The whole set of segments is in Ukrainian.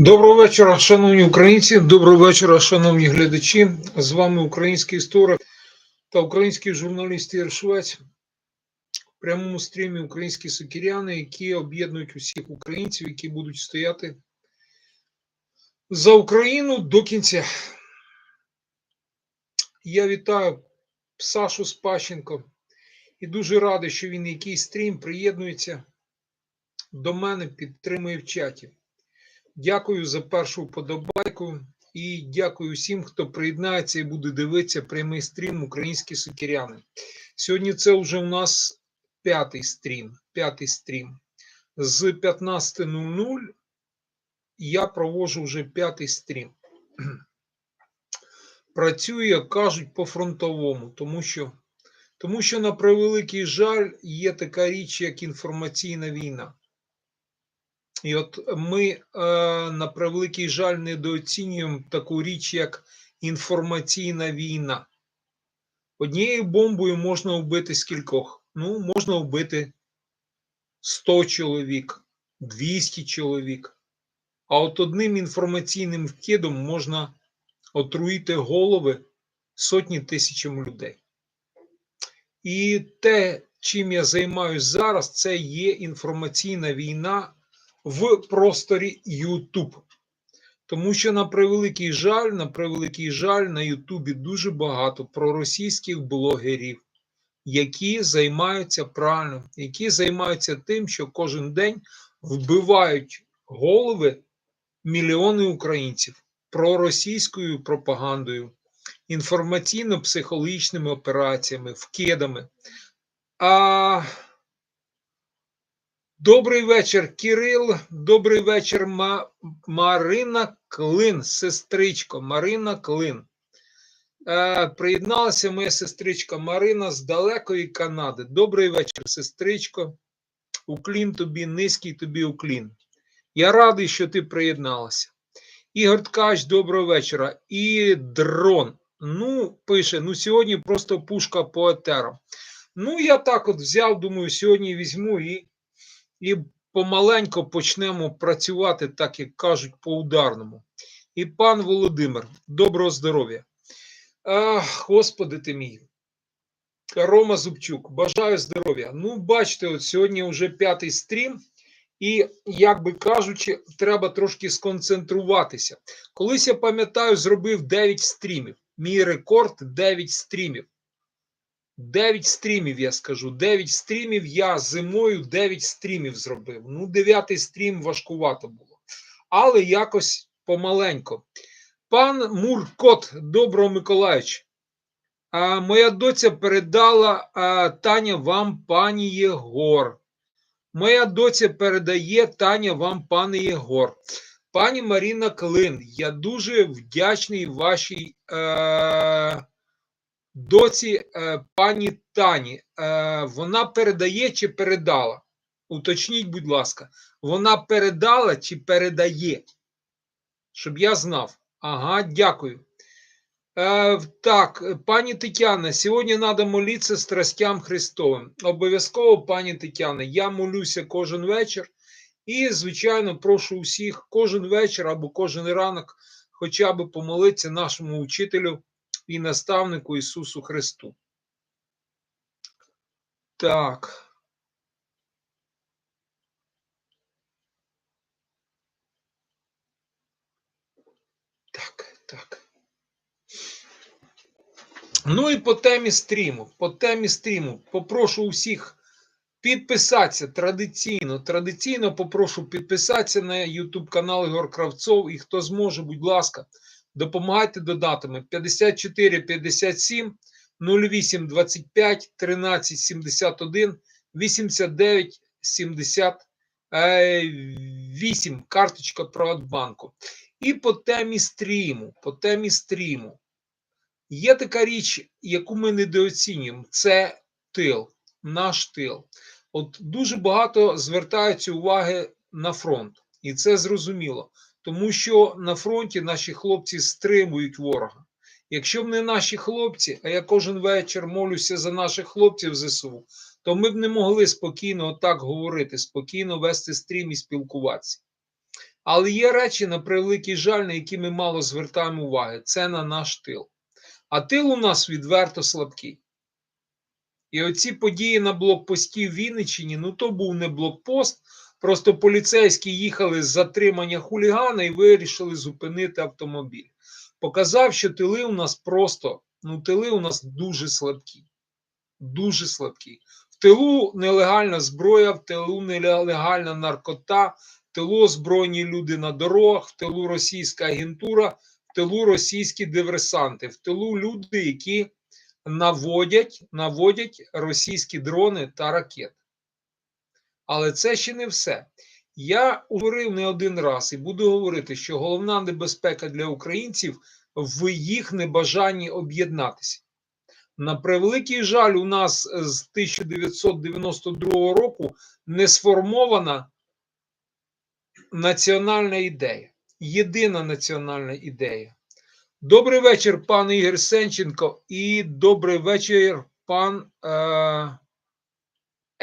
Доброго вечора, шановні українці. Доброго вечора, шановні глядачі. З вами український історик та український журналіст Ігор Швець. В прямому стрімі українські сокіряни, які об'єднують усіх українців, які будуть стояти за Україну до кінця. Я вітаю Сашу Спащенко і дуже радий, що він якийсь стрім приєднується до мене, підтримує в чаті. Дякую за першу вподобайку і дякую всім, хто приєднається і буде дивитися прямий стрім Українські сокиряни. Сьогодні це вже у нас п'ятий стрім. П'ятий стрім. З 15.00 я проводжу вже п'ятий стрім. Працюю, як кажуть, по фронтовому, тому що, тому що, на превеликий жаль, є така річ, як інформаційна війна. І от ми, е, на превеликий жаль, недооцінюємо таку річ, як інформаційна війна. Однією бомбою можна вбити скількох? Ну, можна вбити 100 чоловік, 200 чоловік. А от одним інформаційним вкидом можна отруїти голови сотні тисячам людей. І те, чим я займаюся зараз, це є інформаційна війна в просторі YouTube. Тому що, на превеликий жаль, на превеликий жаль, на Ютубі дуже багато проросійських блогерів, які займаються правильно, які займаються тим, що кожен день вбивають голови мільйони українців проросійською пропагандою, інформаційно-психологічними операціями, вкидами. А Добрий вечір, Кирил. Добрий вечір, Ма... Марина Клин, сестричко. Марина Клин. Е, приєдналася моя сестричка Марина з далекої Канади. Добрий вечір, сестричко. Уклін тобі, низький тобі уклін. Я радий, що ти приєдналася. Ігор Ткач, доброго вечора. І дрон. Ну, пише: ну сьогодні просто пушка по етерам. Ну, я так от взяв, думаю, сьогодні візьму і і помаленько почнемо працювати, так як кажуть, по ударному. І пан Володимир, доброго здоров'я. Господи ти мій. Рома Зубчук, бажаю здоров'я. Ну, бачите, от сьогодні вже п'ятий стрім, і, як би кажучи, треба трошки сконцентруватися. Колись я пам'ятаю, зробив 9 стрімів. Мій рекорд 9 стрімів. 9 стрімів, я скажу. 9 стрімів я зимою 9 стрімів зробив. Ну, дев'ятий стрім важкувато було. Але якось помаленько. Пан Муркот, доброго Миколаївич. А, моя доця передала а, Таня вам, пані Єгор. Моя доця передає Таня вам, пане Єгор. Пані Маріна Клин, я дуже вдячний вашій. Е- доці е, пані Тані. Е, вона передає чи передала? Уточніть, будь ласка, вона передала чи передає? Щоб я знав. Ага, дякую. Е, так, пані Тетяна, сьогодні треба молитися страстям Христовим. Обов'язково, пані Тетяна, я молюся кожен вечір. І, звичайно, прошу усіх кожен вечір або кожен ранок хоча б помолитися нашому учителю і наставнику Ісусу Христу. Так. Так, так. Ну і по темі стріму. По темі стріму попрошу усіх підписатися традиційно. Традиційно попрошу підписатися на YouTube канал Ігор Кравцов. І хто зможе, будь ласка, допомагайте додатами 54 57 08 25 13 71 89 78 карточка Приватбанку. І по темі стріму, по темі стріму. Є така річ, яку ми недооцінюємо, це тил, наш тил. От дуже багато звертаються уваги на фронт, і це зрозуміло тому що на фронті наші хлопці стримують ворога. Якщо б не наші хлопці, а я кожен вечір молюся за наших хлопців ЗСУ, то ми б не могли спокійно отак говорити, спокійно вести стрім і спілкуватися. Але є речі, на превеликий жаль, на які ми мало звертаємо уваги. Це на наш тил. А тил у нас відверто слабкий. І оці події на блокпості в Вінниччині, ну то був не блокпост, просто поліцейські їхали з затримання хулігана і вирішили зупинити автомобіль. Показав, що тили у нас просто, ну тили у нас дуже слабкі. Дуже слабкі. В тилу нелегальна зброя, в тилу нелегальна наркота, в тилу озброєні люди на дорогах, в тилу російська агентура, в тилу російські диверсанти, в тилу люди, які наводять, наводять російські дрони та ракети. Але це ще не все. Я говорив не один раз і буду говорити, що головна небезпека для українців в їх небажанні об'єднатися. На превеликий жаль, у нас з 1992 року не сформована національна ідея. Єдина національна ідея. Добрий вечір, пан Ігор Сенченко, і добрий вечір, пан е,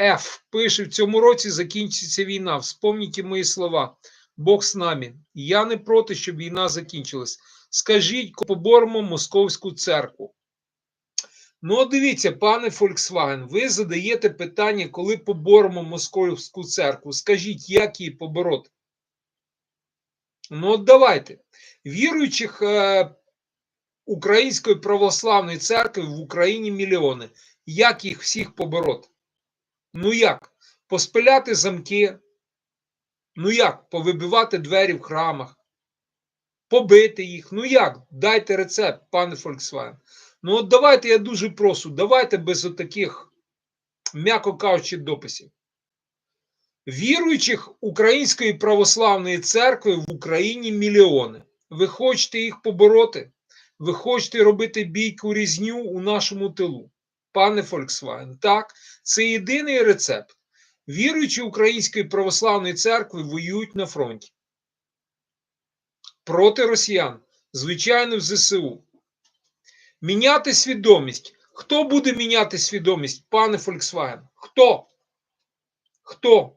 Ф. Пише: в цьому році закінчиться війна. Вспомніть мої слова. Бог з нами. Я не проти, щоб війна закінчилась. Скажіть, поборемо московську церкву. Ну, дивіться, пане Volkswagen, ви задаєте питання, коли поборемо московську церкву. Скажіть, як її побороти? Ну, от давайте. Віруючих е, Української православної церкви в Україні мільйони. Як їх всіх побороти? Ну як? Поспиляти замки? Ну як? Повибивати двері в храмах? Побити їх? Ну як? Дайте рецепт, пане Volkswagen. Ну, от давайте, я дуже прошу, давайте без отаких, м'яко кажучи, дописів. Віруючих Української православної церкви в Україні мільйони. Ви хочете їх побороти? Ви хочете робити бійку різню у нашому тилу? Пане Фольксваген. так, це єдиний рецепт. Віруючі Української православної церкви воюють на фронті проти росіян, звичайно, в ЗСУ. Міняти свідомість. Хто буде міняти свідомість, пане Фольксваген? Хто? Хто?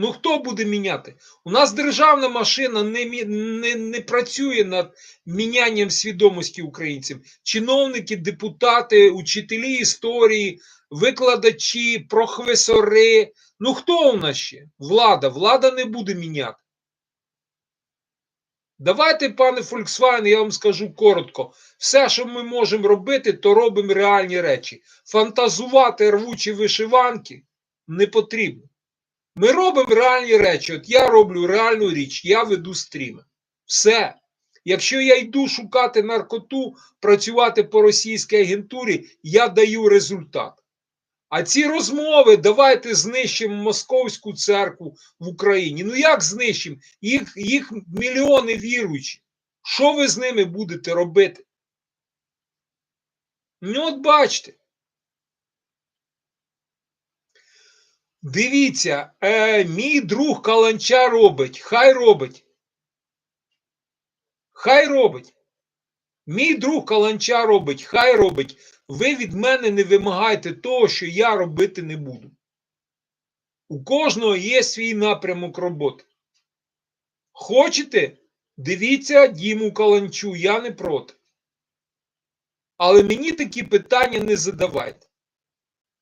Ну хто буде міняти? У нас державна машина не, не, не працює над мінянням свідомості українців. Чиновники, депутати, учителі історії, викладачі, професори. Ну хто у нас ще? Влада. Влада не буде міняти. Давайте, пане Volkswagen, я вам скажу коротко. Все, що ми можемо робити, то робимо реальні речі. Фантазувати рвучі вишиванки не потрібно. Ми робимо реальні речі. От я роблю реальну річ, я веду стріми. Все. Якщо я йду шукати наркоту, працювати по російській агентурі, я даю результат. А ці розмови, давайте знищимо московську церкву в Україні. Ну як знищимо? Їх, їх мільйони віруючі. Що ви з ними будете робити? Ну, от бачите. Дивіться, е, мій друг Каланча робить. Хай робить. Хай робить. Мій друг Каланча робить, хай робить. Ви від мене не вимагайте того, що я робити не буду. У кожного є свій напрямок роботи. Хочете? Дивіться Діму Каланчу, я не проти. Але мені такі питання не задавайте.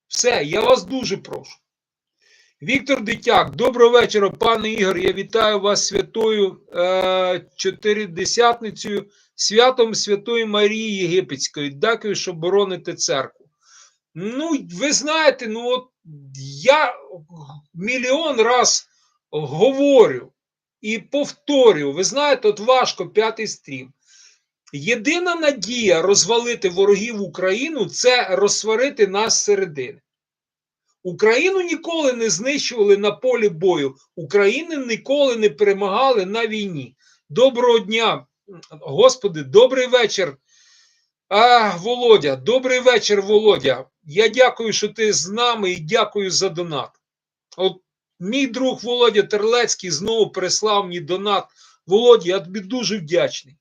Все, я вас дуже прошу. Віктор Дитяк, доброго вечора, пане Ігор. Я вітаю вас святою е, чотиридесятницею, святом Святої Марії Єгипетської. Дякую, що бороните церкву. Ну, ви знаєте, ну от я мільйон раз говорю і повторюю, ви знаєте, от важко п'ятий стрім. Єдина надія розвалити ворогів Україну це розсварити нас зсередини. Україну ніколи не знищували на полі бою. Україну ніколи не перемагали на війні. Доброго дня, Господи, добрий вечір. А, Володя, добрий вечір, Володя. Я дякую, що ти з нами і дякую за донат. От мій друг Володя Терлецький знову прислав мені донат. Володя, я тобі дуже вдячний.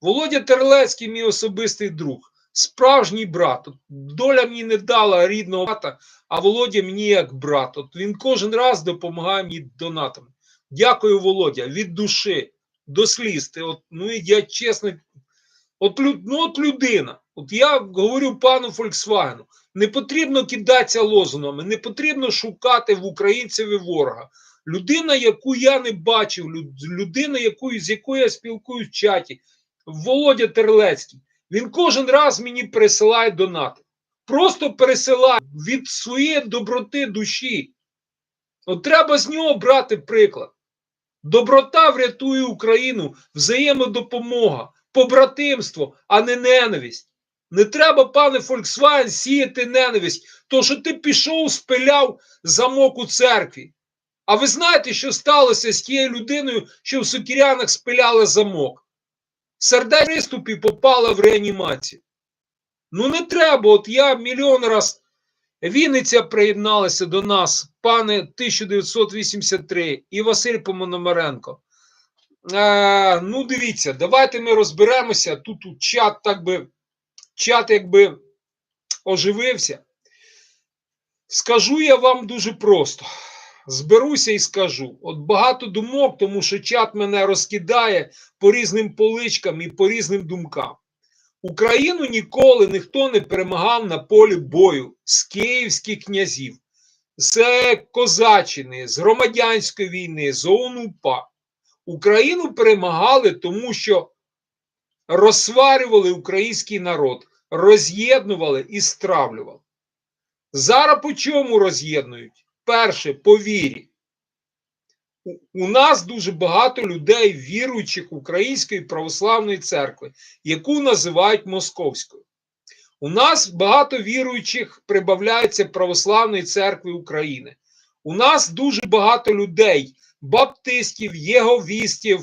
Володя Терлецький, мій особистий друг, справжній брат. Доля мені не дала рідного брата, а Володя мені як брат. От він кожен раз допомагає мені донатами. Дякую, Володя, від душі до сліз. Ти от, ну і я чесно, от, ну, от людина. От я говорю пану Фольксвагену, не потрібно кидатися лозунгами, не потрібно шукати в українцеві ворога. Людина, яку я не бачив, людина, яку, з якою я спілкуюсь в чаті, Володя Терлецький, він кожен раз мені присилає донати. Просто пересилає від своєї доброти душі. От треба з нього брати приклад. Доброта врятує Україну, взаємодопомога, побратимство, а не ненависть. Не треба, пане Фольксваген, сіяти ненависть, то що ти пішов, спиляв замок у церкві. А ви знаєте, що сталося з тією людиною, що в Сокірянах спиляли замок? Сердець приступі попала в реанімацію. Ну не треба, от я мільйон раз. Вінниця приєдналася до нас, пане 1983 і Василь Помономаренко. Е, ну, дивіться, давайте ми розберемося. Тут, тут чат так би, чат якби оживився. Скажу я вам дуже просто. Зберуся і скажу. От багато думок, тому що чат мене розкидає по різним поличкам і по різним думкам. Україну ніколи ніхто не перемагав на полі бою з київських князів, з Козаччини, з громадянської війни, з ОУН-УПА. Україну перемагали, тому що розсварювали український народ, роз'єднували і стравлювали. Зараз по чому роз'єднують? Перше, по вірі. У- нас дуже багато людей, віруючих Української православної церкви, яку називають московською. У нас багато віруючих прибавляється Православної церкви України. У нас дуже багато людей, баптистів, єговістів,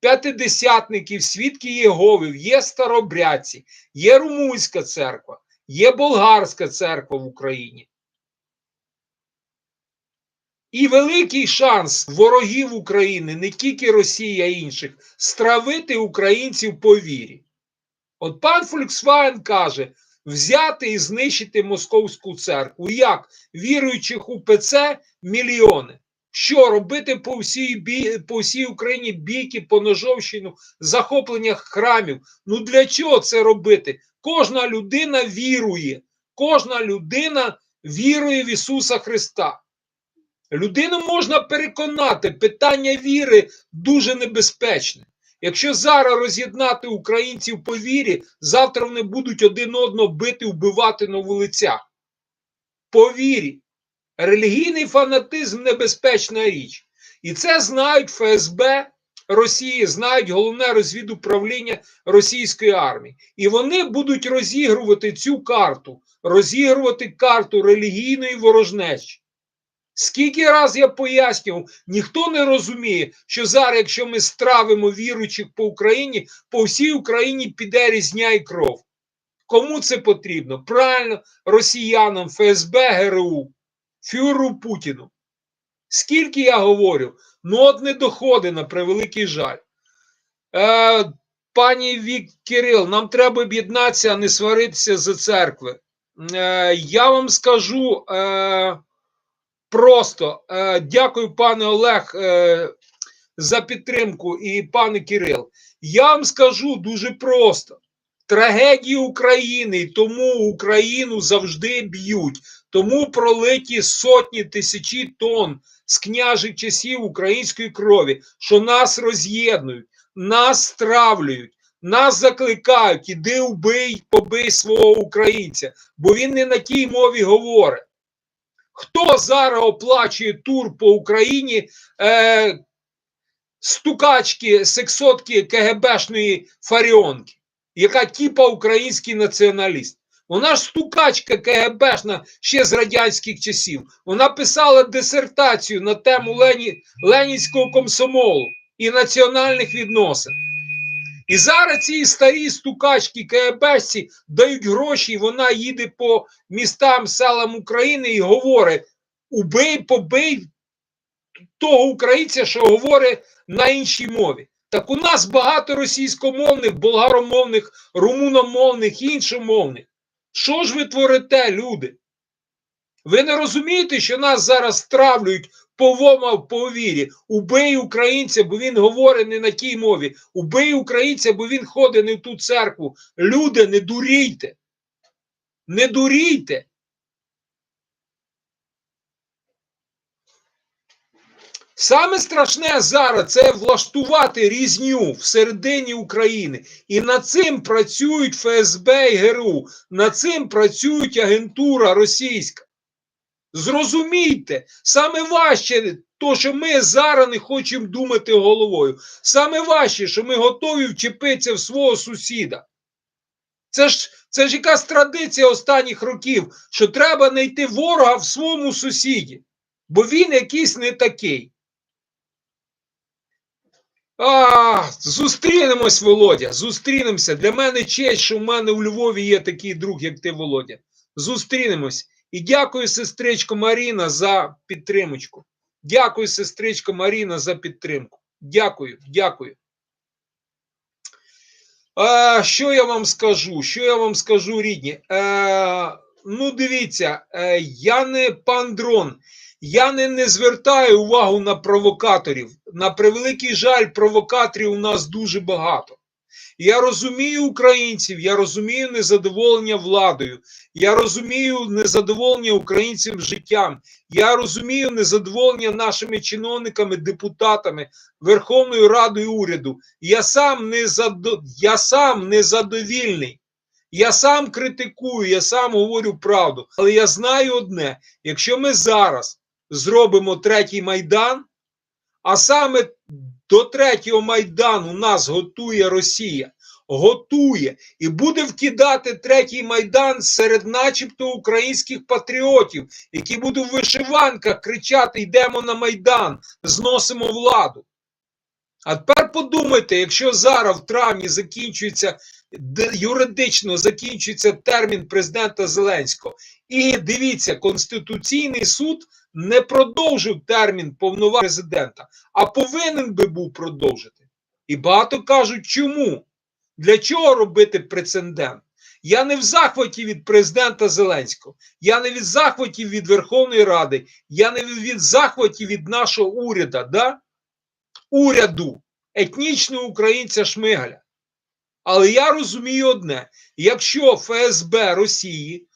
п'ятидесятників, свідків Єговів, є старобрядці, є румунська церква, є болгарська церква в Україні. І великий шанс ворогів України, не тільки Росії, а інших, стравити українців по вірі. От пан Фольксваген каже: взяти і знищити московську церкву. Як? Віруючих у ПЦ мільйони. Що робити по всій, бій, по всій Україні бійки, поножовщину, захоплення храмів? Ну для чого це робити? Кожна людина вірує, кожна людина вірує в Ісуса Христа. Людину можна переконати, питання віри дуже небезпечне. Якщо зараз роз'єднати українців по вірі, завтра вони будуть один одного бити, вбивати на вулицях. По вірі. Релігійний фанатизм небезпечна річ. І це знають ФСБ Росії, знають головне розвідуправління російської армії. І вони будуть розігрувати цю карту, розігрувати карту релігійної ворожнечі. Скільки раз я пояснював, ніхто не розуміє, що зараз, якщо ми стравимо віруючих по Україні, по всій Україні піде різня і кров. Кому це потрібно? Правильно, росіянам, ФСБ, ГРУ, фюреру Путіну. Скільки я говорю, ну от не доходить на превеликий жаль. Е, пані Вік Кирил, нам треба об'єднатися, а не сваритися за церкви. Е, я вам скажу. Е, Просто е, дякую, пане Олег, е, за підтримку і пане Кирил. Я вам скажу дуже просто: трагедії України, тому Україну завжди б'ють, тому пролиті сотні тисячі тонн з княжих часів української крові, що нас роз'єднують, нас стравлюють. Нас закликають, іди вбий, побий свого українця, бо він не на тій мові говорить. Хто зараз оплачує тур по Україні е, стукачки, сексотки КГБшної Фаріонки, яка типа український націоналіст? Вона ж стукачка КГБшна ще з радянських часів. Вона писала дисертацію на тему Лені, Ленінського комсомолу і національних відносин. І зараз ці старі стукачки КГБшці дають гроші, вона їде по містам, селам України і говорить: убий, побий того українця, що говорить на іншій мові. Так у нас багато російськомовних, болгаромовних, румуномовних, іншомовних. Що ж ви творите, люди? Ви не розумієте, що нас зараз стравлюють повомав по вірі. Убий українця, бо він говорить не на тій мові. Убий українця, бо він ходить не в ту церкву. Люди, не дурійте. Не дурійте. Саме страшне зараз це влаштувати різню всередині України. І над цим працюють ФСБ і ГРУ, над цим працюють агентура російська. Зрозумійте, саме важче, то, що ми зараз не хочемо думати головою. Саме важче, що ми готові вчепитися в свого сусіда. Це ж, це ж якась традиція останніх років, що треба знайти ворога в своєму сусіді, бо він якийсь не такий. А, зустрінемось, Володя. Зустрінемося. Для мене честь, що в мене у Львові є такий друг, як ти, Володя. Зустрінемось. І дякую, сестричко Маріна, за підтримочку. Дякую, сестричко Маріна, за підтримку. Дякую, дякую. А, що я вам скажу? Що я вам скажу, рідні? Е, ну, дивіться, е, я не пан дрон. Я не, не звертаю увагу на провокаторів. На превеликий жаль, провокаторів у нас дуже багато. Я розумію українців, я розумію незадоволення владою, я розумію незадоволення українців життям, я розумію незадоволення нашими чиновниками, депутатами, Верховною Радою уряду. Я сам не я сам незадовільний. Я сам критикую, я сам говорю правду. Але я знаю одне: якщо ми зараз зробимо третій майдан, а саме до третього майдану нас готує Росія, готує і буде вкидати третій майдан серед, начебто, українських патріотів, які будуть в вишиванках кричати: йдемо на майдан, зносимо владу. А тепер подумайте, якщо зараз в травні закінчується юридично закінчується термін президента Зеленського, і дивіться, Конституційний суд не продовжив термін повноважень президента, а повинен би був продовжити. І багато кажуть, чому? Для чого робити прецедент? Я не в захваті від президента Зеленського, я не від захваті від Верховної Ради, я не від захваті від нашого уряду, да? уряду етнічного українця Шмигаля. Але я розумію одне: якщо ФСБ Росії,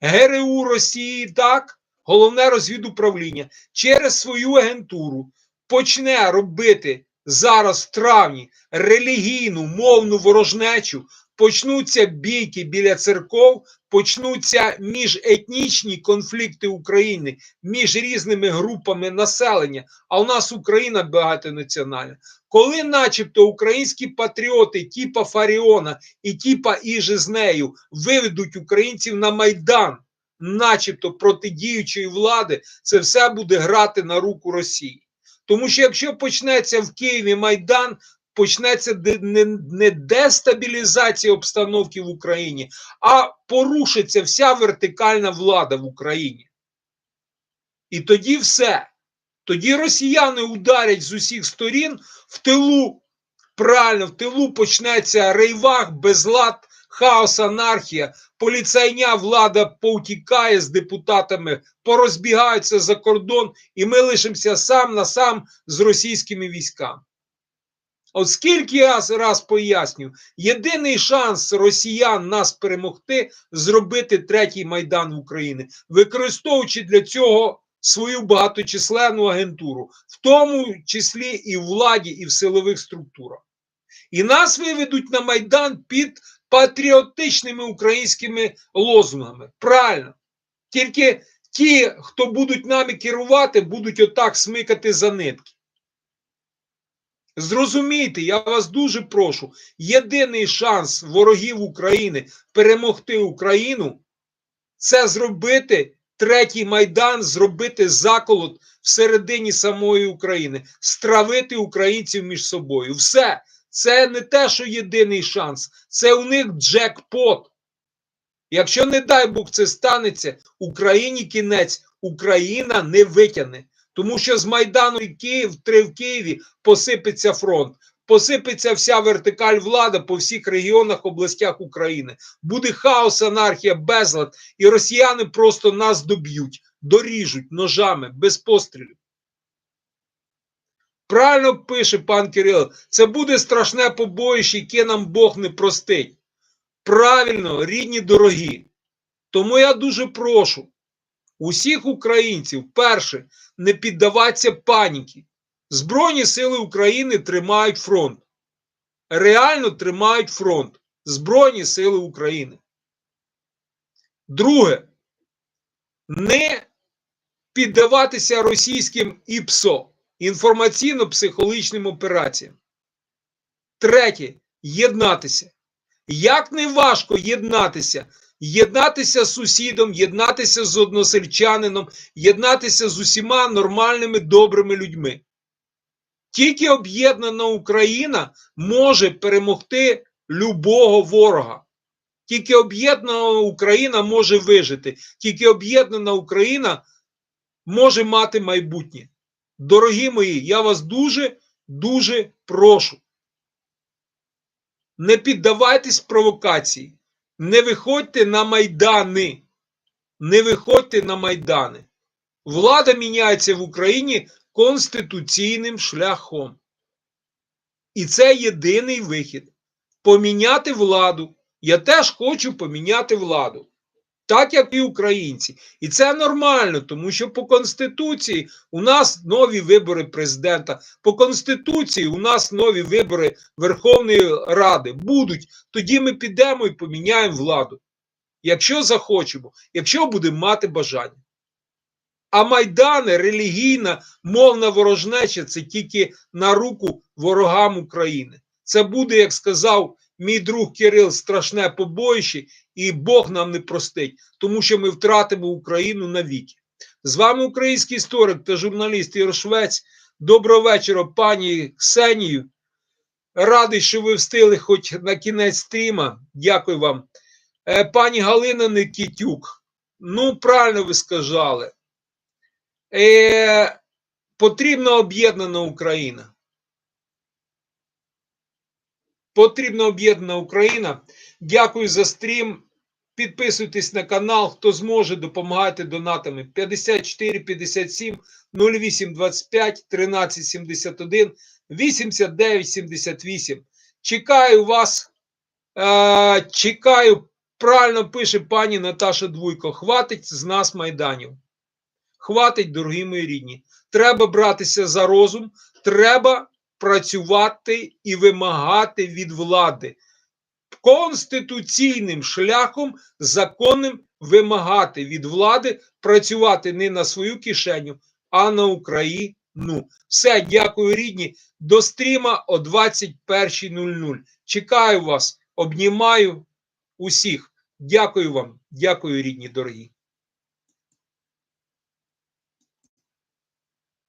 ГРУ Росії, так, головне розвідуправління через свою агентуру почне робити зараз в травні релігійну мовну ворожнечу, почнуться бійки біля церков, почнуться міжетнічні конфлікти України між різними групами населення. А у нас Україна багатонаціональна. Коли, начебто, українські патріоти, типа Фаріона і типа Іжи з нею виведуть українців на майдан, начебто протидіючої влади, це все буде грати на руку Росії. Тому що якщо почнеться в Києві Майдан, почнеться не дестабілізація обстановки в Україні, а порушиться вся вертикальна влада в Україні. І тоді все. Тоді росіяни ударять з усіх сторін в тилу. Правильно, в тилу почнеться рейвах, безлад, хаос, анархія, поліцайня влада повтікає з депутатами, порозбігаються за кордон, і ми лишимося сам на сам з російськими військами. От скільки я раз поясню, єдиний шанс росіян нас перемогти зробити третій майдан в Україні, використовуючи для цього свою багаточисленну агентуру, в тому числі і в владі, і в силових структурах. І нас виведуть на майдан під патріотичними українськими лозунгами. Правильно. Тільки ті, хто будуть нами керувати, будуть отак смикати за нитки. Зрозумійте, я вас дуже прошу. Єдиний шанс ворогів України перемогти Україну це зробити третій майдан, зробити заколот всередині самої України, стравити українців між собою. Все. Це не те, що єдиний шанс, це у них джекпот. Якщо, не дай Бог, це станеться, Україні кінець, Україна не витягне. Тому що з Майдану і Київ, три в Києві посипеться фронт, посипеться вся вертикаль влади по всіх регіонах, областях України. Буде хаос, анархія, безлад, і росіяни просто нас доб'ють, доріжуть ножами без пострілів. Правильно пише пан Кирил, це буде страшне побоїще, яке нам Бог не простить. Правильно, рідні дорогі. Тому я дуже прошу усіх українців, перше, не піддаватися паніки. Збройні сили України тримають фронт. Реально тримають фронт. Збройні сили України. Друге, не піддаватися російським ІПСО інформаційно-психологічним операціям. Третє єднатися. Як не важко єднатися, єднатися з сусідом, єднатися з односельчанином, єднатися з усіма нормальними добрими людьми. Тільки об'єднана Україна може перемогти любого ворога. Тільки об'єднана Україна може вижити. Тільки об'єднана Україна може мати майбутнє. Дорогі мої, я вас дуже, дуже прошу. Не піддавайтесь провокації, не виходьте на майдани. Не виходьте на майдани. Влада міняється в Україні конституційним шляхом. І це єдиний вихід. Поміняти владу. Я теж хочу поміняти владу. Так як і українці. І це нормально, тому що по Конституції у нас нові вибори президента. По Конституції у нас нові вибори Верховної Ради будуть. Тоді ми підемо і поміняємо владу. Якщо захочемо, якщо будемо мати бажання. А майдани, релігійна, мовна ворожнеча це тільки на руку ворогам України. Це буде, як сказав мій друг Кирил, страшне побоїще, і Бог нам не простить, тому що ми втратимо Україну навіки. З вами український історик та журналіст Ігор Швець. Доброго вечора, пані Ксенію. Радий, що ви встигли хоч на кінець стріма. Дякую вам. Е, Пані Галина Никітюк. Ну, правильно ви сказали. Е, Потрібна об'єднана Україна. Потрібна об'єднана Україна. Дякую за стрім. Підписуйтесь на канал. Хто зможе, допомагайте донатами 54 57 08 25 13 71 89 78. Чекаю вас. Е, чекаю. Правильно пише пані Наташа Двуйко. Хватить з нас майданів. Хватить, дорогі мої рідні. Треба братися за розум. Треба працювати і вимагати від влади конституційним шляхом законним вимагати від влади працювати не на свою кишеню, а на Україну. Все, дякую, рідні. До стріма о 21.00. Чекаю вас, обнімаю усіх. Дякую вам, дякую, рідні, дорогі.